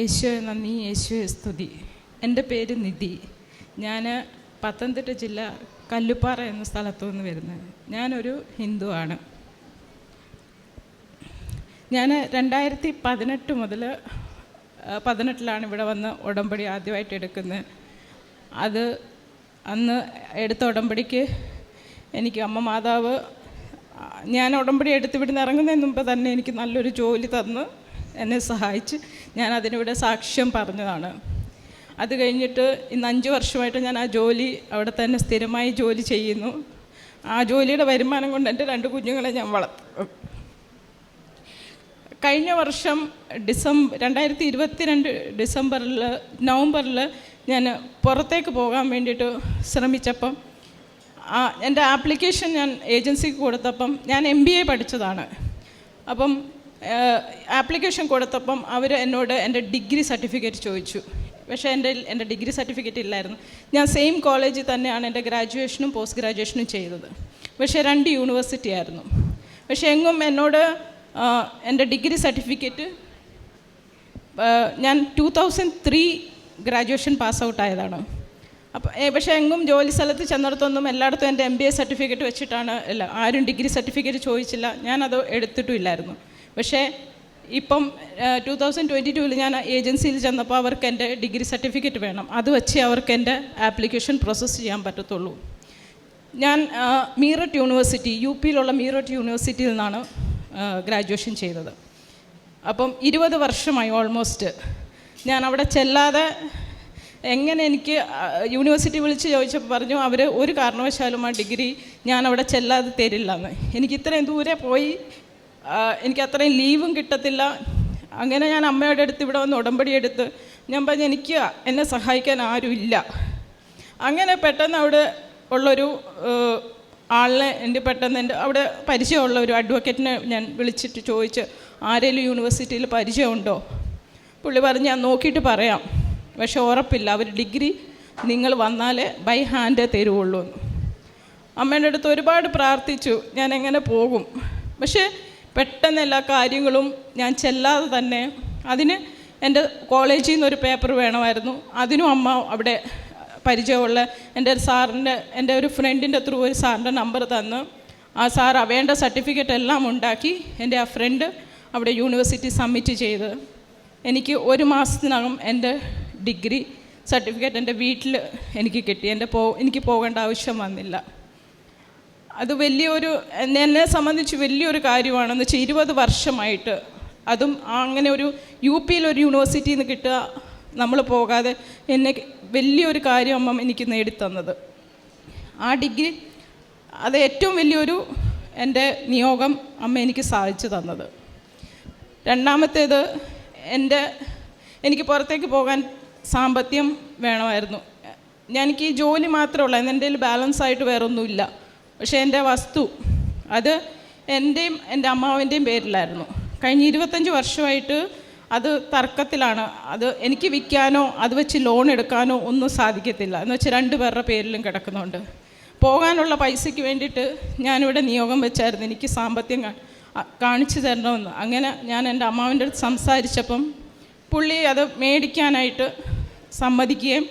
യേശുവെ നന്ദി. യേശുവെ സ്തുതി. എന്റെ പേര് നിധി. ഞാൻ പത്തനംതിട്ട ജില്ല കല്ലുപ്പാറ എന്ന സ്ഥലത്തു നിന്ന് വരുന്നത്. ഞാനൊരു ഹിന്ദുവാണ് ഞാൻ രണ്ടായിരത്തി പതിനെട്ട് മുതൽ പതിനെട്ടിലാണ് ഇവിടെ വന്ന് ഉടമ്പടി ആദ്യമായിട്ട് എടുക്കുന്നത്. അത് അന്ന് എടുത്ത ഉടമ്പടിക്ക് എനിക്ക് അമ്മ മാതാവ് ഞാൻ ഉടമ്പടി എടുത്ത് ഇവിടുന്ന് ഇറങ്ങുന്നതിന് മുമ്പ് തന്നെ എനിക്ക് നല്ലൊരു ജോലി തന്ന്. എന്നെ സഹായിച്ച് ഞാൻ അതിനിവിടെ സാക്ഷ്യം പറഞ്ഞതാണ്. അത് കഴിഞ്ഞിട്ട് ഇന്ന് അഞ്ച് വർഷമായിട്ട് ഞാൻ ആ ജോലി അവിടെ തന്നെ സ്ഥിരമായി ജോലി ചെയ്യുന്നു. ആ ജോലിയുടെ വരുമാനം കൊണ്ട് എന്റെ രണ്ട് കുഞ്ഞുങ്ങളെ ഞാൻ വളർത്തു. കഴിഞ്ഞ വർഷം ഡിസംബർ രണ്ടായിരത്തി ഇരുപത്തിരണ്ട് ഡിസംബറിൽ നവംബറിൽ ഞാൻ പുറത്തേക്ക് പോകാൻ വേണ്ടിയിട്ട് ശ്രമിച്ചപ്പം എന്റെ ആപ്ലിക്കേഷൻ ഞാൻ ഏജൻസിക്ക് കൊടുത്തപ്പം ഞാൻ എം ബി എ പഠിച്ചതാണ്. അപ്പം ആപ്ലിക്കേഷൻ കൊടുത്തപ്പം അവർ എന്നോട് എന്റെ ഡിഗ്രി സർട്ടിഫിക്കറ്റ് ചോദിച്ചു. പക്ഷേ എന്റെ എന്റെ ഡിഗ്രി സർട്ടിഫിക്കറ്റ് ഇല്ലായിരുന്നു. ഞാൻ സെയിം കോളേജിൽ തന്നെയാണ് എന്റെ ഗ്രാജുവേഷനും പോസ്റ്റ് ഗ്രാജുവേഷനും ചെയ്തത്. പക്ഷേ രണ്ട് യൂണിവേഴ്സിറ്റി ആയിരുന്നു. പക്ഷേ എങ്ങും എന്നോട് എന്റെ ഡിഗ്രി സർട്ടിഫിക്കറ്റ് ഞാൻ two thousand three graduation pass out ആയതാണ് അപ്പോൾ പക്ഷേ എങ്ങും ജോലി സ്ഥലത്ത് ചെന്നിടത്തൊന്നും എല്ലായിടത്തും എന്റെ എം ബി എ സർട്ടിഫിക്കറ്റ് വെച്ചിട്ടാണ് അല്ല ആരും ഡിഗ്രി സർട്ടിഫിക്കറ്റ് ചോദിച്ചില്ല. ഞാനത് എടുത്തിട്ടും ഇല്ലായിരുന്നു. പക്ഷേ ഇപ്പം ടു തൗസൻഡ് ട്വന്റി ടുവിൽ ഞാൻ ഏജൻസിയിൽ ചെന്നപ്പോൾ അവർക്ക് എന്റെ ഡിഗ്രി സർട്ടിഫിക്കറ്റ് വേണം. അത് വെച്ച് അവർക്ക് എന്റെ ആപ്ലിക്കേഷൻ പ്രോസസ്സ് ചെയ്യാൻ പറ്റത്തുള്ളൂ. ഞാൻ മീററ്റ് യൂണിവേഴ്സിറ്റി യു പിയിലുള്ള മീററ്റ് യൂണിവേഴ്സിറ്റിയിൽ നിന്നാണ് ഗ്രാജുവേഷൻ ചെയ്തത്. അപ്പം ഇരുപത് വർഷമായി ഓൾമോസ്റ്റ് ഞാൻ അവിടെ ചെല്ലാതെ എങ്ങനെ എനിക്ക് യൂണിവേഴ്സിറ്റി വിളിച്ച് ചോദിച്ചപ്പോൾ പറഞ്ഞു അവർ ഒരു കാരണവശാലും ആ ഡിഗ്രി ഞാൻ അവിടെ ചെല്ലാതെ തരില്ല എന്ന് എനിക്ക് ഇത്രയും ദൂരെ പോയി എനിക്ക് അത്രയും ലീവും കിട്ടത്തില്ല. അങ്ങനെ ഞാൻ അമ്മയുടെ അടുത്ത് ഇവിടെ വന്ന് ഉടമ്പടി എടുത്ത് ഞാൻ പറഞ്ഞു എനിക്ക് എന്നെ സഹായിക്കാൻ ആരുമില്ല അങ്ങനെ പെട്ടെന്ന് അവിടെ ഉള്ളൊരു ആളിനെ എന്റെ പെട്ടെന്ന് എന്റെ അവിടെ പരിചയമുള്ള ഒരു അഡ്വക്കേറ്റിനെ ഞാൻ വിളിച്ചിട്ട് ചോദിച്ച് ആരേലും യൂണിവേഴ്സിറ്റിയിൽ പരിചയമുണ്ടോ? പുള്ളി പറഞ്ഞ് ഞാൻ നോക്കിയിട്ട് പറയാം. പക്ഷേ ഉറപ്പില്ല അവർ ഡിഗ്രി നിങ്ങൾ വന്നാലേ ബൈ ഹാൻഡേ തരുവുള്ളൂ അമ്മേന്റെ അടുത്ത് ഒരുപാട് പ്രാർത്ഥിച്ചു ഞാൻ എങ്ങനെ പോകും? പക്ഷേ പെട്ടെന്ന് എല്ലാ കാര്യങ്ങളും ഞാൻ ചെല്ലാതെ തന്നെ അതിന് എന്റെ കോളേജിൽ നിന്നൊരു പേപ്പർ വേണമായിരുന്നു. അതിനും അമ്മ അവിടെ പരിചയമുള്ള എന്റെ ഒരു സാറിന്റെ എന്റെ ഒരു ഫ്രണ്ടിന്റെ ത്രൂ ഒരു സാറിന്റെ നമ്പർ തന്ന് ആ സാർ വേണ്ട സർട്ടിഫിക്കറ്റ് എല്ലാം ഉണ്ടാക്കി എന്റെ ആ ഫ്രണ്ട് അവിടെ യൂണിവേഴ്സിറ്റി സബ്മിറ്റ് ചെയ്ത്. എനിക്ക് ഒരു മാസത്തിനകം എന്റെ ഡിഗ്രി സർട്ടിഫിക്കറ്റ് എന്റെ വീട്ടിൽ എനിക്ക് കിട്ടി. എന്റെ പോ എനിക്ക് പോകേണ്ട ആവശ്യം വന്നില്ല. അത് വലിയൊരു എന്നെ എന്നെ സംബന്ധിച്ച് വലിയൊരു കാര്യമാണെന്ന് വെച്ചാൽ ഇരുപത് വർഷമായിട്ട് അതും അങ്ങനെ ഒരു യു പിയിൽ ഒരു യൂണിവേഴ്സിറ്റിയിൽ നിന്ന് കിട്ടുക നമ്മൾ പോകാതെ എന്നെ വലിയൊരു കാര്യം അമ്മ എനിക്ക് നേടിത്തന്നത്. ആ ഡിഗ്രി അത് ഏറ്റവും വലിയൊരു എന്റെ നിയോഗം അമ്മ എനിക്ക് സാധിച്ചു തന്നത്. രണ്ടാമത്തേത് എന്റെ എനിക്ക് പുറത്തേക്ക് പോകാൻ സാമ്പത്തികം വേണമായിരുന്നു. എനിക്ക് ജോലി മാത്രമേ ഉള്ളൂ എന്റെ ബാലൻസ് ആയിട്ട് വേറെ ഒന്നുമില്ല പക്ഷേ എന്റെ വസ്തു അത് എന്റെയും എന്റെ അമ്മാവിന്റെയും പേരിലായിരുന്നു. കഴിഞ്ഞ ഇരുപത്തഞ്ച് വർഷമായിട്ട് അത് തർക്കത്തിലാണ്. അത് എനിക്ക് വിൽക്കാനോ അത് വെച്ച് ലോൺ എടുക്കാനോ ഒന്നും സാധിക്കത്തില്ല. എന്ന് വെച്ചാൽ രണ്ട് പേരുടെ പേരിലും കിടക്കുന്നുണ്ട്. പോകാനുള്ള പൈസയ്ക്ക് വേണ്ടിയിട്ട് ഞാനിവിടെ നിയോഗം വെച്ചായിരുന്നു. എനിക്ക് സാമ്പത്തികം കാണിച്ചു തരണമെന്ന്. അങ്ങനെ ഞാൻ എന്റെ അമ്മാവിന്റെ അടുത്ത് സംസാരിച്ചപ്പം പുള്ളി അത് മേടിക്കാനായിട്ട് സമ്മതിക്കുകയും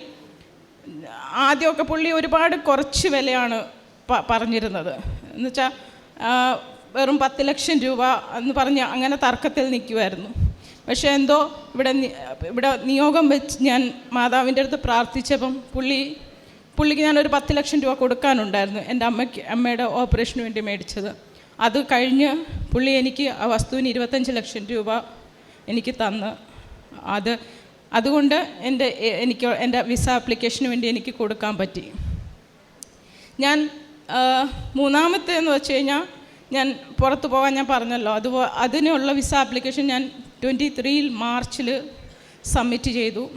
ആദ്യമൊക്കെ പുള്ളി ഒരുപാട് കുറച്ച് വിലയാണ് പറഞ്ഞിരുന്നത്. എന്നുവെച്ചാൽ വെറും പത്ത് ലക്ഷം രൂപ എന്ന് പറഞ്ഞ് അങ്ങനെ തർക്കത്തിൽ നിൽക്കുമായിരുന്നു പക്ഷേ എന്തോ ഇവിടെ ഇവിടെ നിയോഗം വെച്ച് ഞാൻ മാതാവിന്റെ അടുത്ത് പ്രാർത്ഥിച്ചപ്പം പുള്ളി പുള്ളിക്ക് ഞാനൊരു പത്ത് ലക്ഷം രൂപ കൊടുക്കാനുണ്ടായിരുന്നു എന്റെ അമ്മയ്ക്ക് അമ്മയുടെ ഓപ്പറേഷന് വേണ്ടി മേടിച്ചത്. അത് കഴിഞ്ഞ് പുള്ളി എനിക്ക് ആ വസ്തുവിന് ഇരുപത്തഞ്ച് ലക്ഷം രൂപ എനിക്ക് തന്ന്. അത് അതുകൊണ്ട് എന്റെ എനിക്ക് എന്റെ വിസ ആപ്ലിക്കേഷന് വേണ്ടി എനിക്ക് കൊടുക്കാൻ പറ്റി. ഞാൻ ആ, മൂന്നാമത്തേന്ന് വെച്ച് കഴിഞ്ഞാൽ ഞാൻ പുറത്ത് പോകാൻ ഞാൻ പറഞ്ഞല്ലോ. അതുപോലെ അതിനുള്ള വിസ ആപ്ലിക്കേഷൻ ഞാൻ ട്വന്റി ത്രീയിൽ മാർച്ചിൽ സബ്മിറ്റ് ചെയ്തു.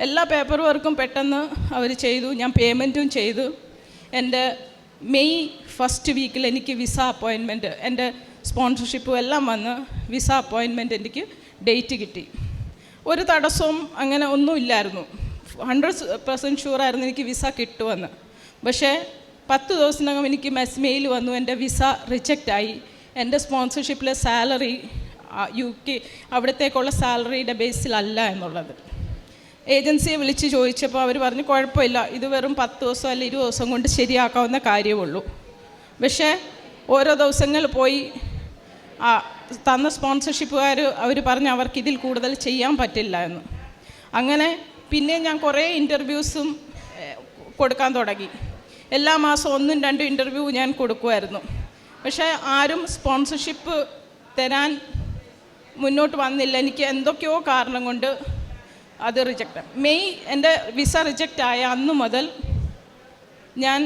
എല്ലാ പേപ്പർ വർക്കും പെട്ടെന്ന് അവർ ചെയ്തു. ഞാൻ പേയ്മെന്റും ചെയ്തു. എന്റെ മെയ് ഫസ്റ്റ് വീക്കിൽ എനിക്ക് വിസ അപ്പോയിൻമെന്റ് എന്റെ സ്പോൺസർഷിപ്പും എല്ലാം വന്ന് വിസ അപ്പോയിൻമെന്റ് എനിക്ക് ഡേറ്റ് കിട്ടി. ഒരു തടസ്സവും അങ്ങനെ ഒന്നും ഇല്ലായിരുന്നു. ഹൺഡ്രഡ് പെർസെന്റ് ഷുവറായിരുന്നു എനിക്ക് വിസ കിട്ടുമെന്ന് പക്ഷേ പത്ത് ദിവസത്തിനകം എനിക്ക് മെസ് മെയിൽ വന്നു. എന്റെ വിസ റിജക്റ്റ് ആയി. എന്റെ സ്പോൺസർഷിപ്പിലെ സാലറി യു കെ അവിടത്തേക്കുള്ള സാലറിയുടെ ബേസിലല്ല എന്നുള്ളത്. ഏജൻസിയെ വിളിച്ച് ചോദിച്ചപ്പോൾ അവർ പറഞ്ഞു കുഴപ്പമില്ല. ഇത് വെറും പത്ത് ദിവസം അല്ല ഇരുപത് ദിവസം കൊണ്ട് ശരിയാക്കാവുന്ന കാര്യമുള്ളൂ പക്ഷേ ഓരോ ദിവസങ്ങൾ പോയി തന്ന സ്പോൺസർഷിപ്പുകാർ അവർ പറഞ്ഞു അവർക്ക് ഇതിൽ കൂടുതൽ ചെയ്യാൻ പറ്റില്ല എന്ന്. അങ്ങനെ പിന്നെ ഞാൻ കുറേ ഇന്റർവ്യൂസും കൊടുക്കാൻ തുടങ്ങി. എല്ലാ മാസവും ഒന്നും രണ്ടും ഇന്റർവ്യൂ ഞാൻ കൊടുക്കുമായിരുന്നു. പക്ഷേ ആരും സ്പോൺസർഷിപ്പ് തരാൻ മുന്നോട്ട് വന്നില്ല. എനിക്ക് എന്തൊക്കെയോ കാരണം കൊണ്ട് അത് റിജക്റ്റ് മെയ് എന്റെ വിസ റിജക്റ്റ് ആയ അന്ന് മുതൽ ഞാൻ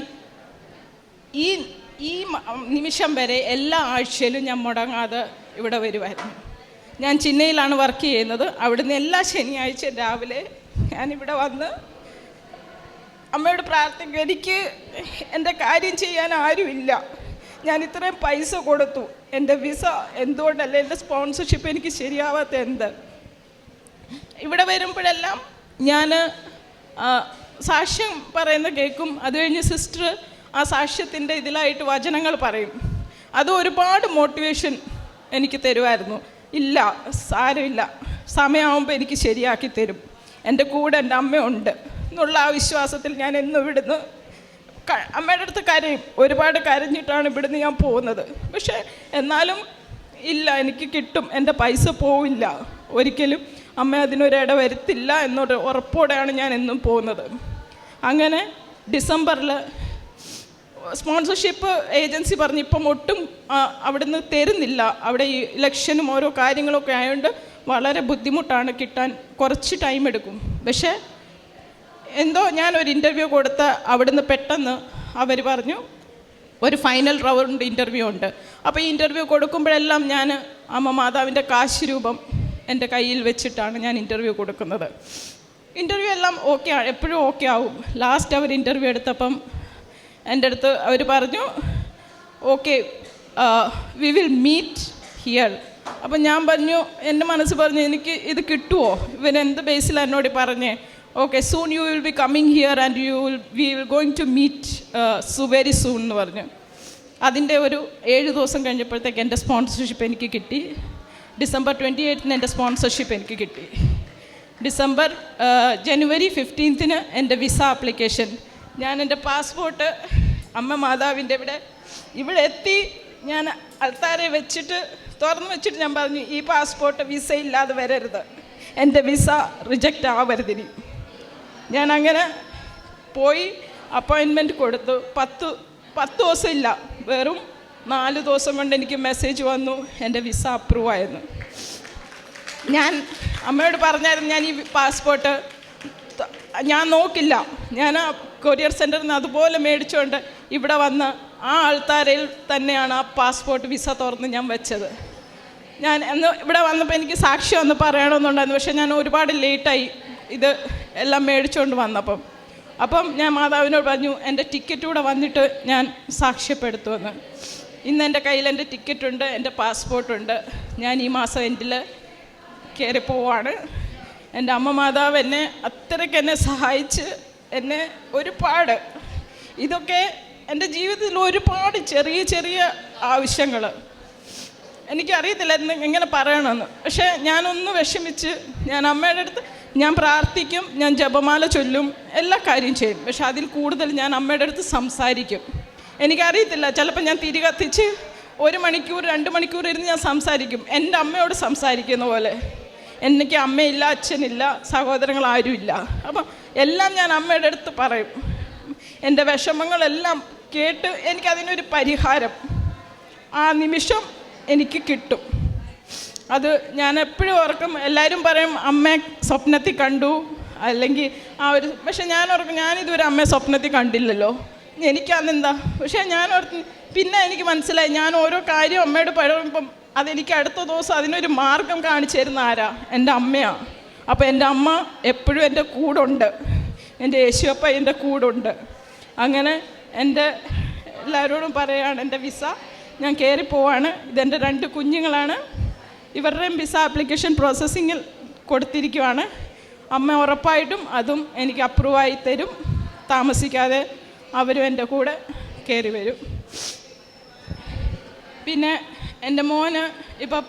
ഈ ഈ നിമിഷം വരെ എല്ലാ ആഴ്ചയിലും ഞാൻ മുടങ്ങാതെ ഇവിടെ വരുമായിരുന്നു. ഞാൻ ചിന്നയിലാണ് വർക്ക് ചെയ്യുന്നത്. അവിടുന്ന് എല്ലാ ശനിയാഴ്ച രാവിലെ ഞാനിവിടെ വന്ന് അമ്മയോട് പ്രാർത്ഥിക്കും എനിക്ക് എന്റെ കാര്യം ചെയ്യാൻ ആരുമില്ല. ഞാൻ ഇത്രയും പൈസ കൊടുത്തു. എന്റെ വിസ എന്തുകൊണ്ടല്ല? എന്റെ സ്പോൺസർഷിപ്പ് എനിക്ക് ശരിയാവാത്ത എന്ത്? ഇവിടെ വരുമ്പോഴെല്ലാം ഞാൻ സാക്ഷ്യം പറയുന്ന കേൾക്കും. അത് കഴിഞ്ഞ് സിസ്റ്റർ ആ സാക്ഷ്യത്തിന്റെ ഇതിലായിട്ട് വചനങ്ങൾ പറയും. അത് ഒരുപാട് മോട്ടിവേഷൻ എനിക്ക് തരുമായിരുന്നു. ഇല്ല സാരമില്ല. സമയമാകുമ്പോൾ എനിക്ക് ശരിയാക്കി തരും. എന്റെ കൂടെ എന്റെ അമ്മയുണ്ട്. എന്നുള്ള ആ വിശ്വാസത്തിൽ ഞാൻ എന്നും ഇവിടുന്ന് അമ്മയുടെ അടുത്ത് കരയും. ഒരുപാട് കരഞ്ഞിട്ടാണ് ഇവിടുന്ന് ഞാൻ പോകുന്നത്. പക്ഷേ എന്നാലും ഇല്ല എനിക്ക് കിട്ടും. എന്റെ പൈസ പോവില്ല. ഒരിക്കലും അമ്മ അതിനൊരിട വരുത്തില്ല എന്നൊരു ഉറപ്പോടെയാണ് ഞാൻ എന്നും പോകുന്നത്. അങ്ങനെ ഡിസംബറിൽ സ്പോൺസർഷിപ്പ് ഏജൻസി പറഞ്ഞ് ഇപ്പം ഒട്ടും അവിടുന്ന് തരുന്നില്ല. അവിടെ ഈ ഇലക്ഷനും ഓരോ കാര്യങ്ങളൊക്കെ ആയതുകൊണ്ട് വളരെ ബുദ്ധിമുട്ടാണ് കിട്ടാൻ കുറച്ച് ടൈം എടുക്കും പക്ഷേ എന്തോ ഞാൻ ഒരു ഇന്റർവ്യൂ കൊടുത്ത അവിടുന്ന് പെട്ടെന്ന് അവർ പറഞ്ഞു ഒരു ഫൈനൽ റൗണ്ട് ഇന്റർവ്യൂ ഉണ്ട്. അപ്പോൾ ഈ ഇന്റർവ്യൂ കൊടുക്കുമ്പോഴെല്ലാം ഞാൻ അമ്മ മാതാവിന്റെ കാശ് രൂപം എന്റെ കയ്യിൽ വെച്ചിട്ടാണ് ഞാൻ ഇന്റർവ്യൂ കൊടുക്കുന്നത്. ഇന്റർവ്യൂ എല്ലാം ഓക്കെ എപ്പോഴും ഓക്കെ ആവും. ലാസ്റ്റ് അവർ ഇന്റർവ്യൂ എടുത്തപ്പം എന്റെ അടുത്ത് അവർ പറഞ്ഞു okay we will meet here അപ്പം ഞാൻ പറഞ്ഞു എന്റെ മനസ്സ് പറഞ്ഞു എനിക്ക് ഇത് കിട്ടുമോ ഇവൻ എന്ത് ബേസിൽ എന്നോട് പറഞ്ഞേ? Okay soon you will be coming here and you will we will going to meet so very soon എന്ന് പറഞ്ഞു. അതിന്റെ ഒരു ഏഴ് ദിവസം കഴിഞ്ഞപ്പോഴത്തേക്ക് എന്റെ സ്പോൺസർഷിപ്പ് എനിക്ക് കിട്ടി. ഡിസംബർ ട്വന്റി എയ്റ്റിന് എന്റെ സ്പോൺസർഷിപ്പ് എനിക്ക് കിട്ടി. ഡിസംബർ ജനുവരി ഫിഫ്റ്റീൻത്തിന് എന്റെ വിസ ആപ്ലിക്കേഷൻ ഞാൻ എന്റെ പാസ്പോർട്ട് അമ്മ മാതാവിന്റെ ഇവിടെ ഇവിടെ എത്തി. ഞാൻ അൾത്താരെ വെച്ചിട്ട് തുറന്നു വെച്ചിട്ട് ഞാൻ പറഞ്ഞു ഈ പാസ്പോർട്ട് വിസ ഇല്ലാതെ വരരുത്. എന്റെ വിസ റിജക്റ്റ് ആവരുതിനി ഞാൻ അങ്ങനെ പോയി അപ്പോയിൻമെന്റ് കൊടുത്തു. പത്ത് പത്ത് ദിവസം ഇല്ല വെറും നാല് ദിവസം കൊണ്ട് എനിക്ക് മെസ്സേജ് വന്നു എന്റെ വിസ അപ്രൂവ് ആയിരുന്നു ഞാൻ അമ്മയോട് പറഞ്ഞായിരുന്നു ഞാൻ ഈ പാസ്പോർട്ട് ഞാൻ നോക്കില്ല. ഞാൻ ആ കൊറിയർ സെന്ററിൽ നിന്ന് അതുപോലെ മേടിച്ചുകൊണ്ട് ഇവിടെ വന്ന് ആ ആൾത്താരയിൽ തന്നെയാണ് ആ പാസ്പോർട്ട് വിസ തുറന്ന് ഞാൻ വെച്ചത്. ഞാൻ എന്ന് ഇവിടെ വന്നപ്പോൾ എനിക്ക് സാക്ഷി ഒന്ന് പറയണമെന്നുണ്ടായിരുന്നു. പക്ഷേ ഞാൻ ഒരുപാട് ലേറ്റായി ഇത് എല്ലാം മേടിച്ചുകൊണ്ട് വന്നപ്പം. അപ്പം ഞാൻ മാതാവിനോട് പറഞ്ഞു എന്റെ ടിക്കറ്റ് കൂടെ വന്നിട്ട് ഞാൻ സാക്ഷ്യപ്പെടുത്തുമെന്ന്. ഇന്ന് എന്റെ കയ്യിൽ എന്റെ ടിക്കറ്റുണ്ട് എന്റെ പാസ്പോർട്ടുണ്ട് ഞാൻ ഈ മാസം എൻഡിൽ കയറി പോവാണ്. എന്റെ അമ്മ മാതാവ് എന്നെ അത്രയ്ക്ക് എന്നെ സഹായിച്ച് എന്നെ ഒരുപാട്. ഇതൊക്കെ എന്റെ ജീവിതത്തിൽ ഒരുപാട് ചെറിയ ചെറിയ ആവശ്യങ്ങൾ എനിക്കറിയത്തില്ല എന്ന് എങ്ങനെ പറയണമെന്ന്. പക്ഷേ ഞാനൊന്ന് വിഷമിച്ച് ഞാൻ അമ്മയുടെ അടുത്ത് ഞാൻ പ്രാർത്ഥിക്കും ഞാൻ ജപമാല ചൊല്ലും എല്ലാ കാര്യം ചെയ്യും. പക്ഷെ അതിൽ കൂടുതൽ ഞാൻ അമ്മയുടെ അടുത്ത് സംസാരിക്കും. എനിക്കറിയത്തില്ല ചിലപ്പോൾ ഞാൻ തിരി കത്തിച്ച് ഒരു മണിക്കൂർ രണ്ട് മണിക്കൂർ ഇരുന്ന് ഞാൻ സംസാരിക്കും. എന്റെ അമ്മയോട് സംസാരിക്കുന്ന പോലെ. എനിക്ക് അമ്മയില്ല അച്ഛനില്ല സഹോദരങ്ങൾ ആരുമില്ല. അപ്പം എല്ലാം ഞാൻ അമ്മയുടെ അടുത്ത് പറയും. എന്റെ വിഷമങ്ങളെല്ലാം കേട്ട് എനിക്കതിനൊരു പരിഹാരം ആ നിമിഷം എനിക്ക് കിട്ടും. അത് ഞാൻ എപ്പോഴും ഓർക്കും. എല്ലാവരും പറയും അമ്മയെ സ്വപ്നത്തിൽ കണ്ടു. അല്ലെങ്കിൽ ആ ഒരു പക്ഷെ ഞാൻ ഓർക്കും ഞാനിതുവരെ അമ്മയെ സ്വപ്നത്തിൽ കണ്ടില്ലല്ലോ. എനിക്കതെന്താ? പക്ഷേ ഞാൻ ഓർത്ത് പിന്നെ എനിക്ക് മനസ്സിലായി ഞാൻ ഓരോ കാര്യം അമ്മയോട് പറയുമ്പം അതെനിക്ക് അടുത്ത ദിവസം അതിനൊരു മാർഗം കാണിച്ചു തരുന്ന ആരാ? എന്റെ അമ്മയാണ് അപ്പോൾ എന്റെ അമ്മ എപ്പോഴും എന്റെ കൂടുണ്ട്. എന്റെ യേശുവപ്പ എന്റെ കൂടുണ്ട്. അങ്ങനെ എന്റെ എല്ലാവരോടും പറയുകയാണ് എന്റെ വിസ. ഞാൻ കയറി പോവാണ് ഇതെന്റെ രണ്ട് കുഞ്ഞുങ്ങളാണ്. ഇവരുടെയും വിസ ആപ്ലിക്കേഷൻ പ്രോസസ്സിങ്ങിൽ കൊടുത്തിരിക്കുവാണ്. അമ്മ ഉറപ്പായിട്ടും അതും എനിക്ക് അപ്രൂവായി തരും. താമസിക്കാതെ അവരും എന്റെ കൂടെ കയറി വരും. പിന്നെ എന്റെ മോന് ഇപ്പം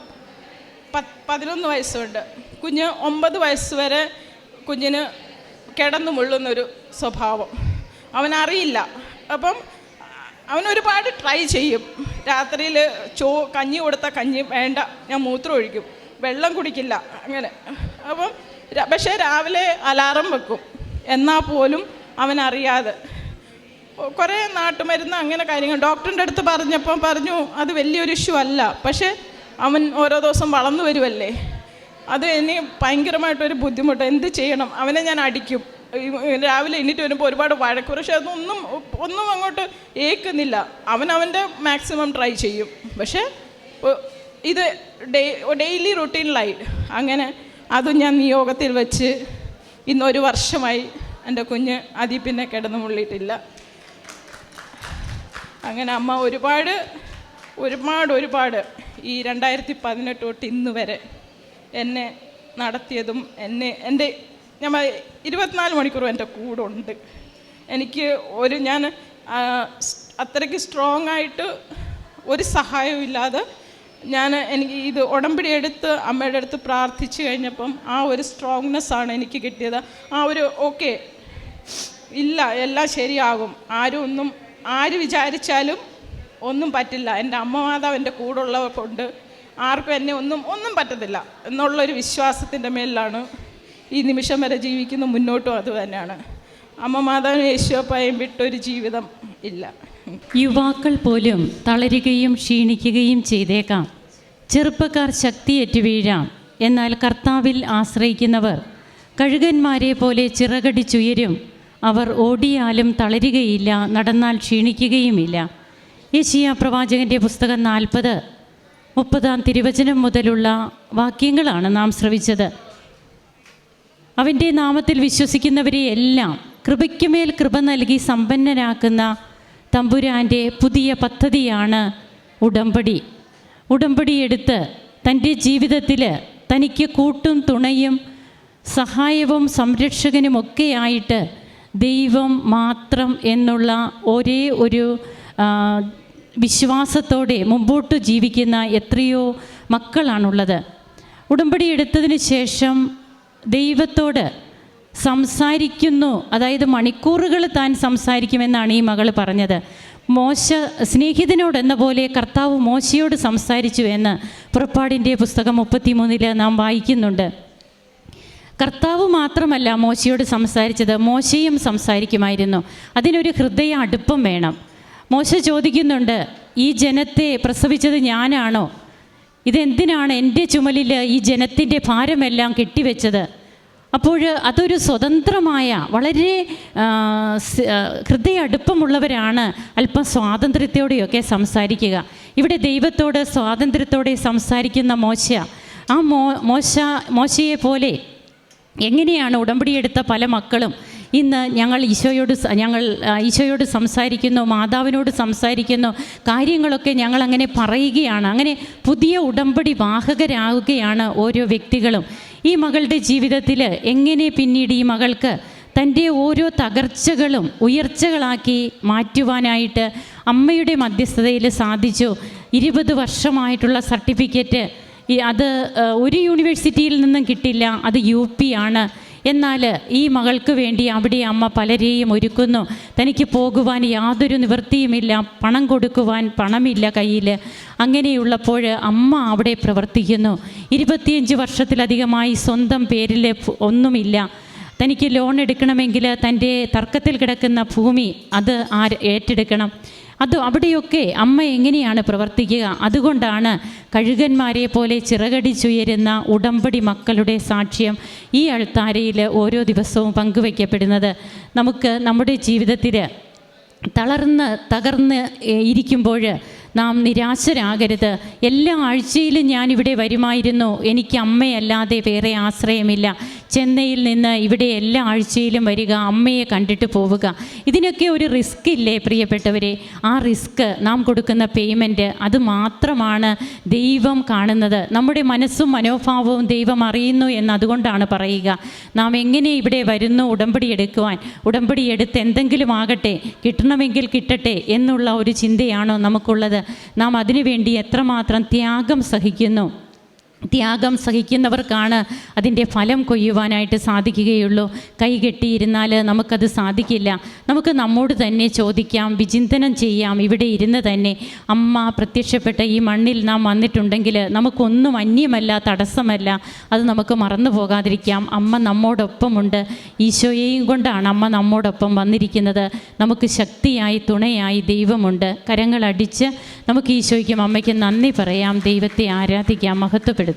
പത്ത് പതിനൊന്ന് വയസ്സുണ്ട്. കുഞ്ഞ് ഒമ്പത് വയസ്സ് വരെ കുഞ്ഞിന് കിടന്നു മുള്ളുന്നൊരു സ്വഭാവം. അവനറിയില്ല. അപ്പം അവൻ ഒരുപാട് ട്രൈ ചെയ്യും. രാത്രിയിൽ ചോ കഞ്ഞി കൊടുത്ത കഞ്ഞി വേണ്ട ഞാൻ മൂത്രം ഒഴിക്കും വെള്ളം കുടിക്കില്ല അങ്ങനെ. അപ്പം പക്ഷേ രാവിലെ അലാറം വെക്കും. എന്നാൽ പോലും അവനറിയാതെ. കുറേ നാട്ടുമരുന്ന് അങ്ങനെ കാര്യങ്ങൾ. ഡോക്ടറിന്റെ അടുത്ത് പറഞ്ഞപ്പോൾ പറഞ്ഞു അത് വലിയൊരു ഇഷ്യൂ അല്ല. പക്ഷേ അവൻ ഓരോ ദിവസം വളർന്നു വരുമല്ലേ അത് ഇനി ഭയങ്കരമായിട്ടൊരു ബുദ്ധിമുട്ട്. എന്ത് ചെയ്യണം? അവനെ ഞാൻ അടിക്കും. രാവിലെ എണീറ്റ് വരുമ്പോൾ ഒരുപാട് വഴക്ക് പക്ഷെ അതൊന്നും ഒന്നും അങ്ങോട്ട് ഏക്കുന്നില്ല അവൻ അവന്റെ മാക്സിമം ട്രൈ ചെയ്യും. പക്ഷേ ഇത് ഡേ ഡെയിലി റുട്ടീനിലായി അങ്ങനെ അതും ഞാൻ നിയോഗത്തിൽ വെച്ച് ഇന്നൊരു വർഷമായി എന്റെ കുഞ്ഞ് അതിൽ പിന്നെ കിടന്നു മുള്ളിയിട്ടില്ല. അങ്ങനെ അമ്മ ഒരുപാട് ഒരുപാട് ഒരുപാട് ഈ രണ്ടായിരത്തി പതിനെട്ട് തൊട്ട് ഇന്ന് വരെ എന്നെ നടത്തിയതും എന്നെ എന്റെ പറ- ഇരുപത്തിനാല് മണിക്കൂറും എന്റെ കൂടെ ഉണ്ട് എനിക്ക് ഒരു ഞാൻ അത്രയ്ക്ക് സ്ട്രോങ് ആയിട്ട് ഒരു സഹായവും ഇല്ലാതെ ഞാൻ എനിക്ക് ഇത് ഉടമ്പടി എടുത്ത് അമ്മയുടെ അടുത്ത് പ്രാർത്ഥിച്ചു കഴിഞ്ഞപ്പം ആ ഒരു സ്ട്രോങ്നെസ് ആണ് എനിക്ക് കിട്ടിയത്. ആ ഒരു ഓക്കെ ഇല്ല എല്ലാം ശരിയാകും. ആരും ഒന്നും ആര് വിചാരിച്ചാലും ഒന്നും പറ്റില്ല. എന്റെ അമ്മ മാതാവ് എന്റെ കൂടെ കൊണ്ട് ആർക്കും എന്നെ ഒന്നും ഒന്നും പറ്റത്തില്ല. എന്നുള്ളൊരു വിശ്വാസത്തിന്റെ മേലിലാണ് ഈ നിമിഷം വരെ ജീവിക്കുന്ന മുന്നോട്ടും അത് തന്നെയാണ്. അമ്മ മാതാവിനും യേശുവപ്പായും വിട്ടൊരു ജീവിതം ഇല്ല. യുവാക്കൾ പോലും തളരുകയും ക്ഷീണിക്കുകയും ചെയ്തേക്കാം. ചെറുപ്പക്കാർ ശക്തിയേറ്റു വീഴാം. എന്നാൽ കർത്താവിൽ ആശ്രയിക്കുന്നവർ കഴുകന്മാരെ പോലെ ചിറകടിച്ചുയരും. അവർ ഓടിയാലും തളരുകയില്ല നടന്നാൽ ക്ഷീണിക്കുകയുമില്ല. യേശിയ പ്രവാചകന്റെ പുസ്തകം നാൽപ്പത് മുപ്പതാം തിരുവചനം മുതലുള്ള വാക്യങ്ങളാണ് നാം ശ്രവിച്ചത്. അവന്റെ നാമത്തിൽ വിശ്വസിക്കുന്നവരെ എല്ലാം കൃപയ്ക്കുമേൽ കൃപ നൽകി സമ്പന്നരാക്കുന്ന തമ്പുരാന്റെ പുതിയ പദ്ധതിയാണ് ഉടമ്പടി. ഉടമ്പടി എടുത്ത് തന്റെ ജീവിതത്തിൽ തനിക്ക് കൂട്ടും തുണയും സഹായവും സംരക്ഷകനുമൊക്കെയായിട്ട് ദൈവം മാത്രം എന്നുള്ള ഒരേ ഒരു വിശ്വാസത്തോടെ മുമ്പോട്ട് ജീവിക്കുന്ന എത്രയോ മക്കളാണുള്ളത്. ഉടമ്പടി എടുത്തതിന് ശേഷം ദൈവത്തോട് സംസാരിക്കുന്നു. അതായത് മണിക്കൂറുകൾ താൻ സംസാരിക്കുമെന്നാണ് ഈ മകൾ പറഞ്ഞത്. മോശ സ്നേഹിതനോട് എന്ന പോലെ കർത്താവ് മോശയോട് സംസാരിച്ചു എന്ന് പുറപ്പാടിന്റെ പുസ്തകം മുപ്പത്തിമൂന്നിൽ നാം വായിക്കുന്നുണ്ട്. കർത്താവ് മാത്രമല്ല മോശയോട് സംസാരിച്ചത്. മോശയും സംസാരിക്കുമായിരുന്നു. അതിനൊരു ഹൃദയ അടുപ്പം വേണം. മോശ ചോദിക്കുന്നുണ്ട് ഈ ജനത്തെ പ്രസവിച്ചത് ഞാനാണോ? ഇതെന്തിനാണ് എന്റെ ചുമലിൽ ഈ ജനത്തിന്റെ ഭാരമെല്ലാം കെട്ടിവെച്ചത്? അപ്പോൾ അതൊരു സ്വതന്ത്രമായ വളരെ ഹൃദയ അടുപ്പമുള്ളവരാണ് അല്പം സ്വാതന്ത്ര്യത്തോടെയൊക്കെ സംസാരിക്കുക. ഇവിടെ ദൈവത്തോട് സ്വാതന്ത്ര്യത്തോടെ സംസാരിക്കുന്ന മോശ ആ മോ മോശ മോശയെ പോലെ എങ്ങനെയാണ് ഉടമ്പടിയെടുത്ത പല മക്കളും? ഇന്ന് ഞങ്ങൾ ഈശോയോട് ഞങ്ങൾ ഈശോയോട് സംസാരിക്കുന്നു മാതാവിനോട് സംസാരിക്കുന്നു കാര്യങ്ങളൊക്കെ ഞങ്ങൾ അങ്ങനെ പറയുകയാണ്. അങ്ങനെ പുതിയ ഉടമ്പടി വാഹകരാകുകയാണ് ഓരോ വ്യക്തികളും. ഈ മകളുടെ ജീവിതത്തിൽ എങ്ങനെ പിന്നീട് ഈ മകൾക്ക് തന്റെ ഓരോ തകർച്ചകളും ഉയർച്ചകളാക്കി മാറ്റുവാനായിട്ട് അമ്മയുടെ മധ്യസ്ഥതയിൽ സാധിച്ചു. ഇരുപത് വർഷമായിട്ടുള്ള സർട്ടിഫിക്കറ്റ് അത് ഒരു യൂണിവേഴ്സിറ്റിയിൽ നിന്നും കിട്ടില്ല. അത് യു പി ആണ്. എന്നാൽ ഈ മകൾക്ക് വേണ്ടി അവിടെ അമ്മ പലരെയും ഒരുക്കുന്നു. തനിക്ക് പോകുവാൻ യാതൊരു നിവൃത്തിയുമില്ല. പണം കൊടുക്കുവാൻ പണമില്ല കയ്യിൽ. അങ്ങനെയുള്ളപ്പോൾ അമ്മ അവിടെ പ്രവർത്തിക്കുന്നു. ഇരുപത്തിയഞ്ച് വർഷത്തിലധികമായി സ്വന്തം പേരിൽ ഒന്നുമില്ല. തനിക്ക് ലോൺ എടുക്കണമെങ്കിൽ തന്റെ തർക്കത്തിൽ കിടക്കുന്ന ഭൂമി അത് ആര് ഏറ്റെടുക്കണം? അത് അവിടെയൊക്കെ അമ്മ എങ്ങനെയാണ് പ്രവർത്തിക്കുക? അതുകൊണ്ടാണ് കഴുകന്മാരെ പോലെ ചിറകടിച്ചുയരുന്ന ഉടമ്പടി മക്കളുടെ സാക്ഷ്യം ഈ അൾത്താരയിൽ ഓരോ ദിവസവും പങ്കുവയ്ക്കപ്പെടുന്നത്. നമുക്ക് നമ്മുടെ ജീവിതത്തിൽ തളർന്ന് തകർന്ന് ഇരിക്കുമ്പോൾ നാം നിരാശരാകരുത്. എല്ലാ ആഴ്ചയിലും ഞാനിവിടെ വരുമായിരുന്നു. എനിക്ക് അമ്മയല്ലാതെ വേറെ ആശ്രയമില്ല. ചെന്നൈയിൽ നിന്ന് ഇവിടെ എല്ലാ ആഴ്ചയിലും വരിക അമ്മയെ കണ്ടിട്ട് പോവുക. ഇതിനൊക്കെ ഒരു റിസ്ക് ഇല്ലേ പ്രിയപ്പെട്ടവരെ? ആ റിസ്ക് നാം കൊടുക്കുന്ന പേയ്മെന്റ് അത് മാത്രമാണ് ദൈവം കാണുന്നത്. നമ്മുടെ മനസ്സും മനോഭാവവും ദൈവം അറിയുന്നു എന്ന് അതുകൊണ്ടാണ് പറയുക. നാം എങ്ങനെ ഇവിടെ വരുന്നു ഉടമ്പടി എടുക്കുവാൻ? ഉടമ്പടി എടുത്ത് എന്തെങ്കിലും ആകട്ടെ കിട്ടണമെങ്കിൽ കിട്ടട്ടെ എന്നുള്ള ഒരു ചിന്തയാണോ നമുക്കുള്ളത്? നാം അതിനുവേണ്ടി എത്രമാത്രം ത്യാഗം സഹിക്കുന്നു? ത്യാഗം സഹിക്കുന്നവർക്കാണ് അതിന്റെ ഫലം കൊയ്യുവാനായിട്ട് സാധിക്കുകയുള്ളൂ. കൈകെട്ടിയിരുന്നാൽ നമുക്കത് സാധിക്കില്ല. നമുക്ക് നമ്മോട് തന്നെ ചോദിക്കാം വിചിന്തനം ചെയ്യാം ഇവിടെ ഇരുന്ന് തന്നെ. അമ്മ പ്രത്യക്ഷപ്പെട്ട ഈ മണ്ണിൽ നാം വന്നിട്ടുണ്ടെങ്കിൽ നമുക്കൊന്നും അന്യമല്ല തടസ്സമല്ല. അത് നമുക്ക് മറന്നു പോകാതിരിക്കാം. അമ്മ നമ്മോടൊപ്പമുണ്ട്. ഈശോയെയും കൊണ്ടാണ് അമ്മ നമ്മോടൊപ്പം വന്നിരിക്കുന്നത്. നമുക്ക് ശക്തിയായി തുണയായി ദൈവമുണ്ട്. കരങ്ങളടിച്ച് നമുക്ക് ഈശോയ്ക്കും അമ്മയ്ക്കും നന്ദി പറയാം. ദൈവത്തെ ആരാധിക്കാം മഹത്വപ്പെടുത്താം.